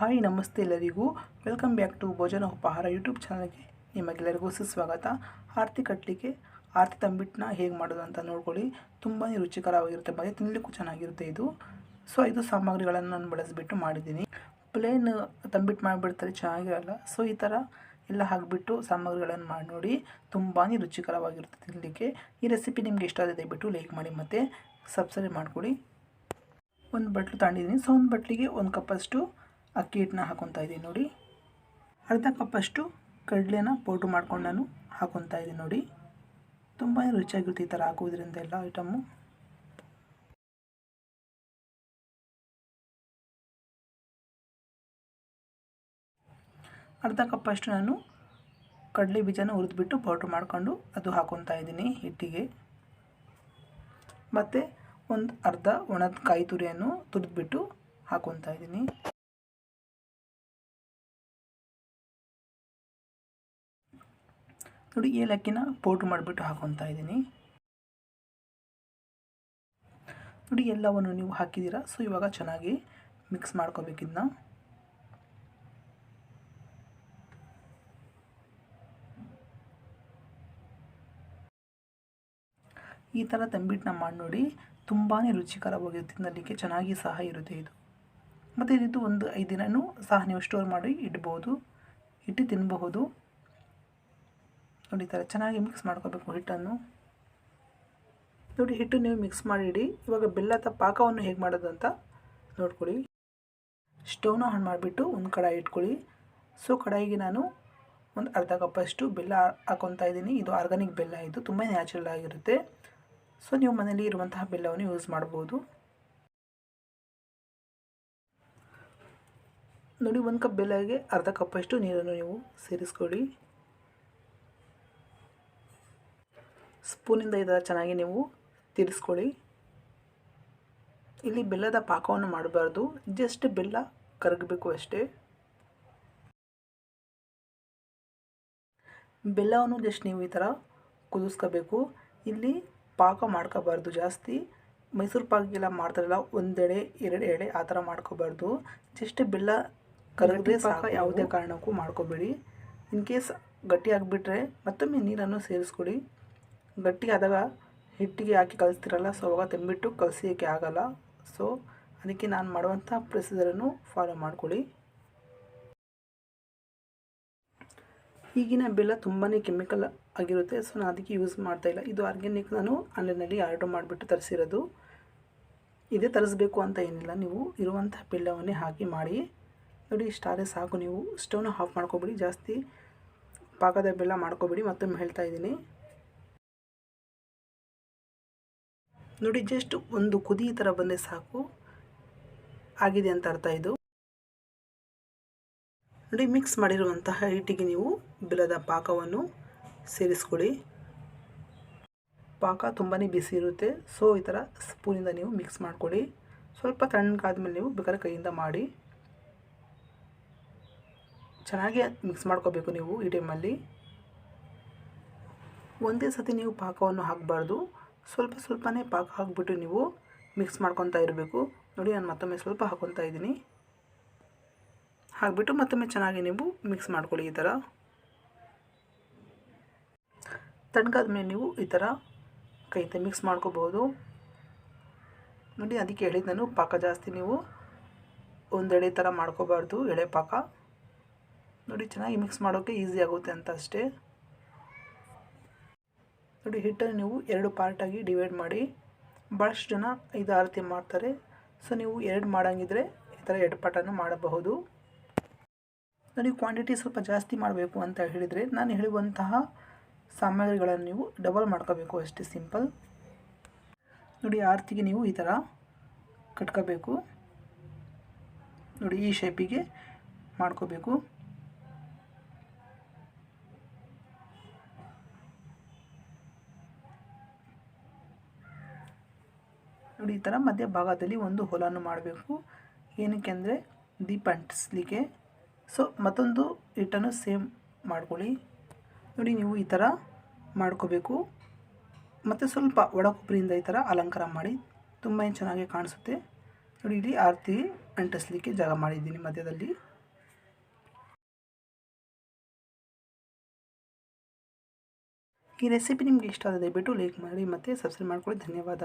Hi ನಮಸ್ತೆ ಎಲ್ಲರಿಗೂ. Welcome back to ಭೋಜನ ಉಪಹಾರ ಯೂಟ್ಯೂಬ್ ಚಾನಲ್ಗೆ ನಿಮಗೆಲ್ಲರಿಗೂ ಸುಸ್ವಾಗತ. ಆರತಿ ಕಟ್ಟಲಿಕ್ಕೆ ಆರತಿ ತಂಬಿಟ್ಟನ್ನ ಹೇಗೆ ಮಾಡೋದು ಅಂತ ನೋಡ್ಕೊಳ್ಳಿ. ತುಂಬಾ ರುಚಿಕರವಾಗಿರುತ್ತೆ, ಮತ್ತು ತಿನ್ನಲಿಕ್ಕೂ ಚೆನ್ನಾಗಿರುತ್ತೆ ಇದು. ಸೊ ಇದು ಸಾಮಗ್ರಿಗಳನ್ನು ನಾನು ಬಳಸಿಬಿಟ್ಟು ಮಾಡಿದ್ದೀನಿ. ಪ್ಲೇನ್ ತಂಬಿಟ್ಟು ಮಾಡಿಬಿಡ್ತಾರೆ, ಚೆನ್ನಾಗಿರಲ್ಲ. ಸೊ ಈ ಥರ ಎಲ್ಲ ಹಾಕಿಬಿಟ್ಟು ಸಾಮಗ್ರಿಗಳನ್ನು ಮಾಡಿ ನೋಡಿ ತುಂಬಾ ರುಚಿಕರವಾಗಿರುತ್ತೆ ತಿನ್ನಲಿಕ್ಕೆ ಈ ರೆಸಿಪಿ ನಿಮಗೆ ಇಷ್ಟ ಆಗಿದೆ ದಯವಿಟ್ಟು ಲೈಕ್ ಮಾಡಿ ಮತ್ತು ಸಬ್ಸ್ಕ್ರೈಬ್ ಮಾಡಿಕೊಡಿ ಒಂದು ಬಟ್ಲು ತಗೊಂಡಿದ್ದೀನಿ. ಸೊ ಒಂದು ಬಟ್ಲಿಗೆ ಒಂದು ಕಪ್ಪಷ್ಟು ಅಕ್ಕಿ ಹಿಟ್ಟನ್ನ ಹಾಕೊತಾ ಇದ್ದೀನಿ ನೋಡಿ. ಅರ್ಧ ಕಪ್ಪಷ್ಟು ಕಡಲೆನ ಪೌಡ್ರ್ ಮಾಡ್ಕೊಂಡು ನಾನು ಹಾಕೊತಾ ಇದ್ದೀನಿ ನೋಡಿ. ತುಂಬಾ ರುಚಿಯಾಗಿರುತ್ತೆ ಈ ಥರ ಹಾಕೋದ್ರಿಂದ ಎಲ್ಲ ಐಟಮ್ಮು ಅರ್ಧ ಕಪ್ಪಷ್ಟು ನಾನು ಕಡಲೆ ಬೀಜನ ಹುರಿದ್ಬಿಟ್ಟು ಪೌಡ್ರ್ ಮಾಡಿಕೊಂಡು ಅದು ಹಾಕೊತಾ ಇದ್ದೀನಿ ಹಿಟ್ಟಿಗೆ. ಮತ್ತು ಒಂದು ಅರ್ಧ ಒಣದ ಕಾಯಿ ತುರಿಯನ್ನು ತುರಿದ್ಬಿಟ್ಟು ಹಾಕೊತಾ ಇದ್ದೀನಿ. ನೋಡಿ ಏಲಕ್ಕಿನ ಪೌಡ್ರ್ ಮಾಡಿಬಿಟ್ಟು ಹಾಕೊತಾ ಇದ್ದೀನಿ. ನೋಡಿ, ಎಲ್ಲವನ್ನು ನೀವು ಹಾಕಿದ್ದೀರಾ? ಸೊ, ಇವಾಗ ಚೆನ್ನಾಗಿ ಮಿಕ್ಸ್ ಮಾಡ್ಕೋಬೇಕಿದ್ನ ಈ ಥರ ತಂಬಿಟ್ಟನ್ನ ಮಾಡಿ ನೋಡಿ ತುಂಬಾ ರುಚಿಕರವಾಗಿರುತ್ತೆ ತಿನ್ನಲಿಕ್ಕೆ ಚೆನ್ನಾಗಿ ಸಹ ಇರುತ್ತೆ ಇದು. ಮತ್ತು ಇದು ಒಂದು ಐದು ದಿನವೂ ಸಹ ನೀವು ಸ್ಟೋರ್ ಮಾಡಿ ಇಡ್ಬೋದು, ಇಟ್ಟು ತಿನ್ನಬಹುದು ನೋಡಿ ಈ ಥರ ಚೆನ್ನಾಗಿ ಮಿಕ್ಸ್ ಮಾಡ್ಕೋಬೇಕು ಹಿಟ್ಟನ್ನು. ನೋಡಿ, ಹಿಟ್ಟು ನೀವು ಮಿಕ್ಸ್ ಮಾಡಿಡಿ. ಇವಾಗ ಬೆಲ್ಲದ ಪಾಕವನ್ನು ಹೇಗೆ ಮಾಡೋದು ಅಂತ ನೋಡ್ಕೊಳ್ಳಿ. ಸ್ಟವ್ನ ಆನ್ ಮಾಡಿಬಿಟ್ಟು ಒಂದು ಕಡಾಯಿ ಇಟ್ಕೊಳ್ಳಿ. ಸೊ, ಕಡಾಯಿಗೆ ನಾನು ಒಂದು ಅರ್ಧ ಕಪ್ಪಷ್ಟು ಬೆಲ್ಲ ಹಾಕೊತಾ ಇದ್ದೀನಿ. ಇದು ಆರ್ಗಾನಿಕ್ ಬೆಲ್ಲ ಇದು. ತುಂಬ ನ್ಯಾಚುರಲ್ ಆಗಿರುತ್ತೆ. ಸೊ, ನೀವು ಮನೇಲಿ ಇರುವಂತಹ ಬೆಲ್ಲವನ್ನು ಯೂಸ್ ಮಾಡ್ಬೋದು. ನೋಡಿ, ಒಂದು ಕಪ್ ಬೆಲ್ಲಗೆ ಅರ್ಧ ಕಪ್ಪಷ್ಟು ನೀರನ್ನು ನೀವು ಸೇರಿಸ್ಕೊಳ್ಳಿ. ಸ್ಪೂನಿಂದ ಇದರ ಚೆನ್ನಾಗಿ ನೀವು ತಿರ್ಸ್ಕೊಳ್ಳಿ. ಇಲ್ಲಿ ಬೆಲ್ಲದ ಪಾಕವನ್ನು ಮಾಡಬಾರ್ದು. ಜಸ್ಟ್ ಬೆಲ್ಲ ಕರಗಬೇಕು ಅಷ್ಟೇ. ಬೆಲ್ಲವನ್ನು ಜಸ್ಟ್ ನೀವು ಈ ಥರ ಕುದಿಸ್ಕೋಬೇಕು. ಇಲ್ಲಿ ಪಾಕ ಮಾಡ್ಕೋಬಾರ್ದು ಜಾಸ್ತಿ. ಮೈಸೂರು ಪಾಕಿಗೆಲ್ಲ ಮಾಡ್ತಾರಲ್ಲ ಒಂದೆಡೆ ಎರಡು ಎಡೆ ಆ ಥರ ಮಾಡ್ಕೋಬಾರ್ದು. ಜಸ್ಟ್ ಬೆಲ್ಲ ಕರಗದೆ ಪಾಕ ಯಾವುದೇ ಕಾರಣಕ್ಕೂ ಮಾಡ್ಕೋಬೇಡಿ. ಇನ್ ಕೇಸ್ ಗಟ್ಟಿ ಆಗಿಬಿಟ್ರೆ ಮತ್ತೊಮ್ಮೆ ನೀರನ್ನು ಸೇರಿಸ್ಕೊಡಿ. ಗಟ್ಟಿ ಆದಾಗ ಹಿಟ್ಟಿಗೆ ಹಾಕಿ ಕಲಿಸ್ತಿರಲ್ಲ ಸೊ ಅವಾಗ ತಂಬಿಟ್ಟು ಕಲಸಿಯೋಕ್ಕೆ ಆಗಲ್ಲ. ಸೊ ಅದಕ್ಕೆ ನಾನು ಮಾಡುವಂಥ ಪ್ರೊಸೀಜರನ್ನು ಫಾಲೋ ಮಾಡಿಕೊಳ್ಳಿ. ಈಗಿನ ಬೆಲ್ಲ ತುಂಬಾ ಕೆಮಿಕಲ್ ಆಗಿರುತ್ತೆ ಸೊ ನಾನು ಅದಕ್ಕೆ ಯೂಸ್ ಮಾಡ್ತಾಯಿಲ್ಲ ಇದು ಆರ್ಗ್ಯಾನಿಕ್ ನಾನು ಆನ್ಲೈನಲ್ಲಿ ಆರ್ಡರ್ ಮಾಡಿಬಿಟ್ಟು ತರಿಸಿರೋದು. ಇದೇ ತರಿಸ್ಬೇಕು ಅಂತ ಏನಿಲ್ಲ, ನೀವು ಇರುವಂಥ ಬೆಲ್ಲವನ್ನೇ ಹಾಕಿ ಮಾಡಿ. ನೋಡಿ, ಇಷ್ಟಾದರೆ ಸಾಕು ನೀವು. ಸ್ಟವ್ನ ಆಫ್ ಮಾಡ್ಕೊಬಿಡಿ, ಜಾಸ್ತಿ ಪಾಕದ ಬೆಲ್ಲ ಮಾಡ್ಕೊಬಿಡಿ, ಮತ್ತೊಮ್ಮೆ ಹೇಳ್ತಾ ಇದ್ದೀನಿ. ನೋಡಿ ಜಸ್ಟ್ ಒಂದು ಕುದಿ ಥರ ಬಂದರೆ ಸಾಕು. ಆಗಿದೆ ಅಂತ ಅರ್ಥ ಇದು. ನೋಡಿ ಮಿಕ್ಸ್ ಮಾಡಿರುವಂತಹ ಹಿಟ್ಟಿಗೆ ನೀವು ಬೆಲ್ಲದ ಪಾಕವನ್ನು ಸೇರಿಸ್ಕೊಳ್ಳಿ. ಪಾಕ ತುಂಬಾ ಬಿಸಿ ಇರುತ್ತೆ. ಸೊ ಈ ಥರ ಸ್ಪೂನಿಂದ ನೀವು ಮಿಕ್ಸ್ ಮಾಡ್ಕೊಳ್ಳಿ. ಸ್ವಲ್ಪ ತಣ್ಣಗಾದ್ಮೇಲೆ ನೀವು ಬೇಕಾದ್ರೆ ಕೈಯಿಂದ ಮಾಡಿ. ಚೆನ್ನಾಗಿ ಮಿಕ್ಸ್ ಮಾಡ್ಕೋಬೇಕು ನೀವು ಈ ಟೈಮಲ್ಲಿ ಒಂದೇ ಸತಿ ನೀವು ಪಾಕವನ್ನು ಹಾಕಬಾರ್ದು. ಸ್ವಲ್ಪ ಸ್ವಲ್ಪನೇ ಪಾಕ ಹಾಕಿಬಿಟ್ಟು ನೀವು ಮಿಕ್ಸ್ ಮಾಡ್ಕೊತಾ ಇರಬೇಕು. ನೋಡಿ, ನಾನು ಮತ್ತೊಮ್ಮೆ ಸ್ವಲ್ಪ ಹಾಕೊತಾ ಇದ್ದೀನಿ. ಹಾಕಿಬಿಟ್ಟು ಮತ್ತೊಮ್ಮೆ ಚೆನ್ನಾಗಿ ನೀವು ಮಿಕ್ಸ್ ಮಾಡ್ಕೊಳ್ಳಿ ಈ ಥರ. ತಣ್ಣಗಾದ್ಮೇಲೆ ನೀವು ಈ ಥರ ಕೈಯಿಂದ ಮಿಕ್ಸ್ ಮಾಡ್ಕೋಬೋದು. ನೋಡಿ, ಅದಕ್ಕೆ ಹೇಳಿದ ನಾನು ಪಾಕ ಜಾಸ್ತಿ ನೀವು ಒಂದೆಡೆ ಥರ ಮಾಡ್ಕೋಬಾರ್ದು, ಎಳೆ ಪಾಕ. ನೋಡಿ, ಚೆನ್ನಾಗಿ ಮಿಕ್ಸ್ ಮಾಡೋಕ್ಕೆ ಈಸಿ ಆಗುತ್ತೆ ಅಂತ ಅಷ್ಟೇ. ನೋಡಿ, ಹಿಟ್ಟನ್ನು ನೀವು ಎರಡು ಪಾರ್ಟಾಗಿ ಡಿವೈಡ್ ಮಾಡಿ ಭಾಳಷ್ಟು ಜನ ಐದು ಆರತಿ ಮಾಡ್ತಾರೆ. ಸೊ ನೀವು ಎರಡು ಮಾಡೋಂಗಿದ್ರೆ ಈ ಥರ ಎರಡು ಪಾರ್ಟನ್ನು ಮಾಡಬಹುದು. ನೋಡಿ ಕ್ವಾಂಟಿಟಿ ಸ್ವಲ್ಪ ಜಾಸ್ತಿ ಮಾಡಬೇಕು ಅಂತ ಹೇಳಿದರೆ ನಾನು ಹೇಳುವಂತಹ ಸಾಮಗ್ರಿಗಳನ್ನು ನೀವು ಡಬಲ್ ಮಾಡ್ಕೋಬೇಕು ಅಷ್ಟೇ ಸಿಂಪಲ್ ನೋಡಿ, ಆರತಿಗೆ ನೀವು ಈ ಥರ ಕಟ್ಕೋಬೇಕು. ನೋಡಿ, ಈ ಶೇಪಿಗೆ ಮಾಡ್ಕೋಬೇಕು. ಥರ ಮಧ್ಯ ಭಾಗದಲ್ಲಿ ಒಂದು ಹೊಲನ್ನು ಮಾಡಬೇಕು. ಏನಕ್ಕೆ ಅಂದರೆ ದೀಪ ಅಂಟಿಸ್ಲಿಕ್ಕೆ ಸೊ, ಮತ್ತೊಂದು ಹಿಟ್ಟನ್ನು ಸೇಮ್ ಮಾಡ್ಕೊಳ್ಳಿ. ನೋಡಿ, ನೀವು ಈ ಥರ ಮಾಡ್ಕೋಬೇಕು. ಮತ್ತು ಸ್ವಲ್ಪ ಒಡಕೊಬ್ಬರಿಯಿಂದ ಈ ಥರ ಅಲಂಕಾರ ಮಾಡಿ. ತುಂಬ ಚೆನ್ನಾಗಿ ಕಾಣಿಸುತ್ತೆ. ನೋಡಿ, ಇಲ್ಲಿ ಆರತಿ ಅಂಟಿಸ್ಲಿಕ್ಕೆ ಜಾಗ ಮಾಡಿದ್ದೀನಿ ಮಧ್ಯದಲ್ಲಿ. ಈ ರೆಸಿಪಿ ನಿಮಗೆ ಇಷ್ಟ ಆದರೆ ದಯವಿಟ್ಟು ಲೈಕ್ ಮಾಡಿ ಮತ್ತು ಸಬ್ಸ್ಕ್ರೈಬ್ ಮಾಡ್ಕೊಳ್ಳಿ. ಧನ್ಯವಾದ.